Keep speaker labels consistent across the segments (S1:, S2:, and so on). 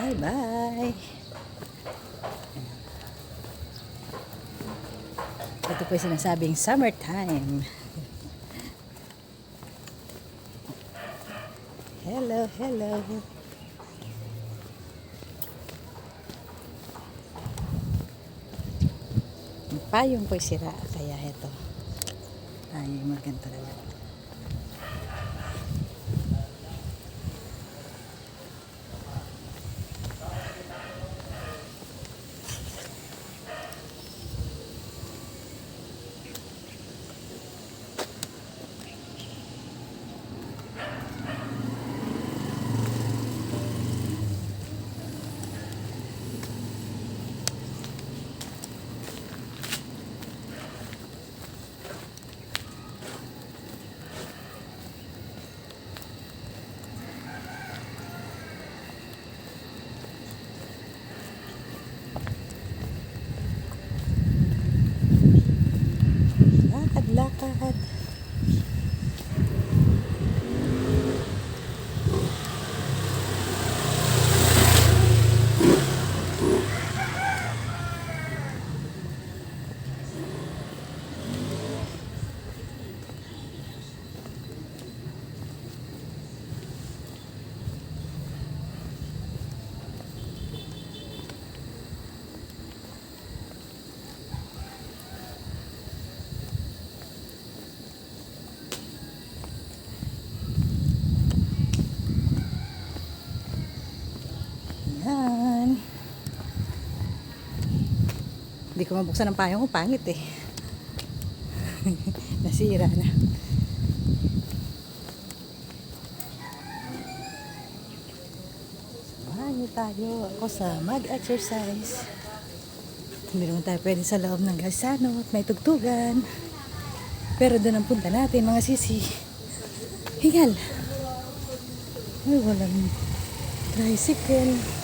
S1: Bye-bye. Ito po yung sinasabing summertime. Hello, hello. Payong po'y sira, kaya ito. Ay, maganda talaga. Lakad, lakad. Yan. Hindi ko mabuksan ang payong ko. Pangit eh. Nasira na. Niyo tayo ako sa mag-exercise. Naman tayo pwede sa loob ng gasano at may tugtugan. Pero doon ang punta natin mga sisi. Hingal. Ay, walang tricycle.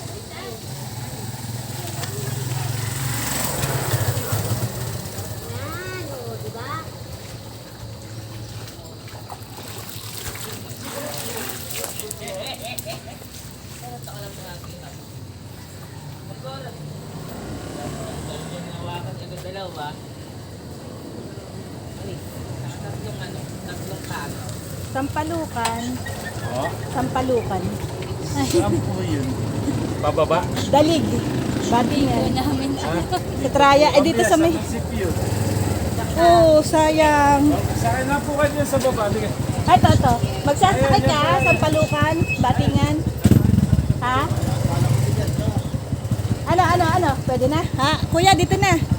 S2: Dalawa. Eh, tatlong ano, tatlong kano.
S1: Sampalukan.
S3: Oh,
S1: Sampalukan. Ay,
S3: saan po yun? Pababa?
S1: dalig. Batingan. namin. Sa Traya. Eh, dito sa may... Oo, sayang.
S3: Saan na po kayo sa baba? Sige.
S1: Ay, ito, ito. Magsasakay ka, Sampalukan, Batingan. Ha? Ano, ano, ano? Pwede na? Ha? Kuya, dito na.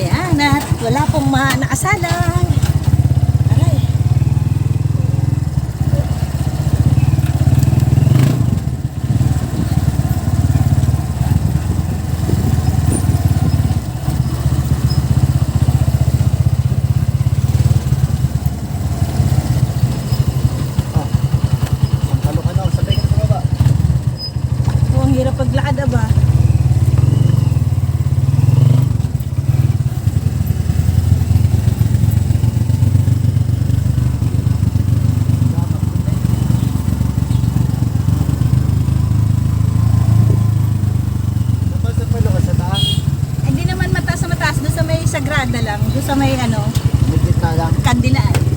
S1: Ayan, at wala pong ma nakasalang. Aray.
S3: Sampalo ka na, sabay ka sa baba.
S1: Oh, ang hirap paglakad, aba.
S3: Dapat sampalo ka sa taas.
S1: Hindi naman mataas na mataas. Doon sa may sagrada lang. Doon sa may ano,
S3: na lang.
S1: kandilaan. Fiesta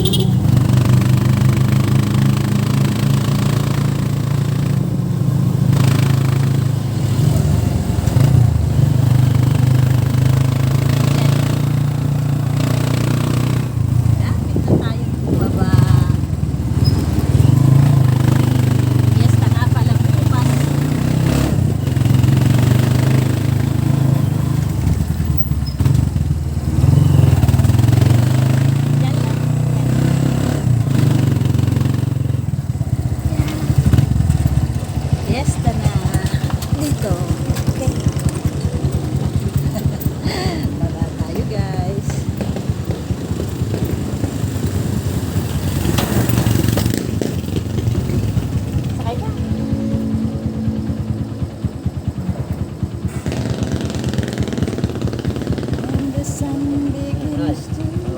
S1: you Baba tayo guys. Sakay ka. And the sun begins to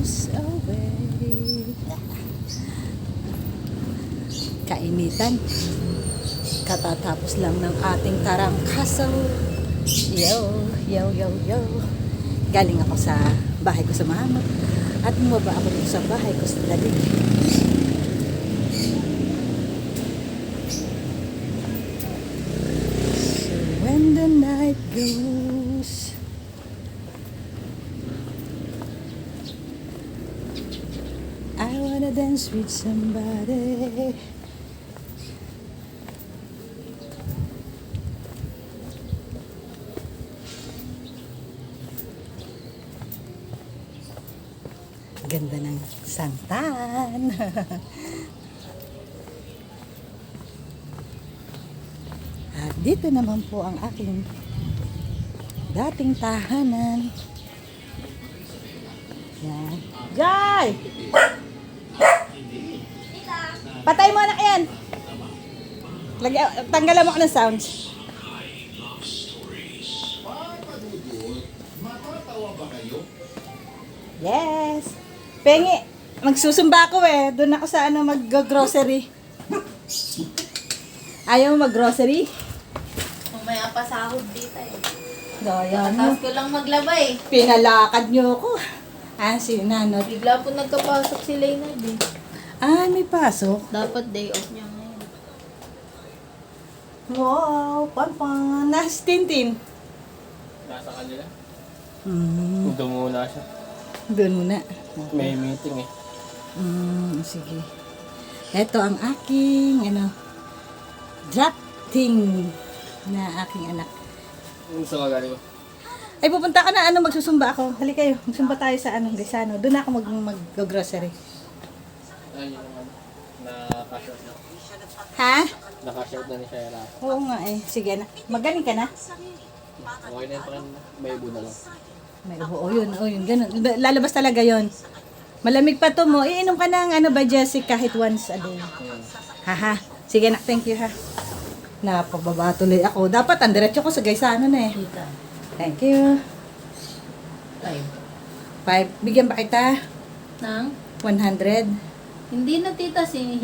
S1: blues away. Kainitan. Katatapos lang ng ating tarangkaso. Yo, yo, yo, yo. Galing ako sa bahay ko sa Mahamot. At bumaba ako sa bahay ko sa Dalig. So when the night goes dance with somebody Ganda ng santan. At dito naman po ang aking dating tahanan. Yan. Jai! Patay mo anak yan! Lagyan, tanggalan mo ko ng sounds. Yes! Pengi! Magsusumba ako eh. Doon ako sa ano mag-grocery. Ayaw mo mag-grocery?
S2: Mamaya pa sahod dito eh.
S1: Daya
S2: Tapos ko lang maglaba eh.
S1: Pinalakad niyo ako. Ah, si Nanot.
S2: Bigla po nagkapasok si Leonard eh.
S1: Ah, may pasok.
S2: Dapat day off niya ngayon.
S1: Wow, pan-pan. Nas Tintin.
S3: Nasa kanila.
S1: Hmm,
S3: Doon muna siya.
S1: doon muna.
S3: May meeting eh.
S1: Hmm, sige. Ito ang aking, ano, drafting na aking anak.
S3: Gusto ka galing ko?
S1: Ay, pupunta ka na, ano, magsusumba ako. Halika kayo, magsumba tayo sa, ano, Gaisano. Doon ako mag, mag-grocery.
S3: Ano. Naka-short na.
S1: Ha?
S3: Naka-short na ni Shara.
S1: Oo nga eh. Sige na. Magaling ka na?
S3: Okay na yun pa may ibo na lang.
S1: May oo, yun, oh, yun, ganun. Lalabas talaga yon. Malamig pa to mo. Iinom ka ng ano ba, Jessie, kahit once a day. Haha. Sige na, thank you ha. Napababa tuloy ako. Dapat ang diretso ko sa Gaisano na eh. Thank you.
S2: Five.
S1: Five. Bigyan ba kita?
S2: Nang?
S1: 100?
S2: Hindi na tita si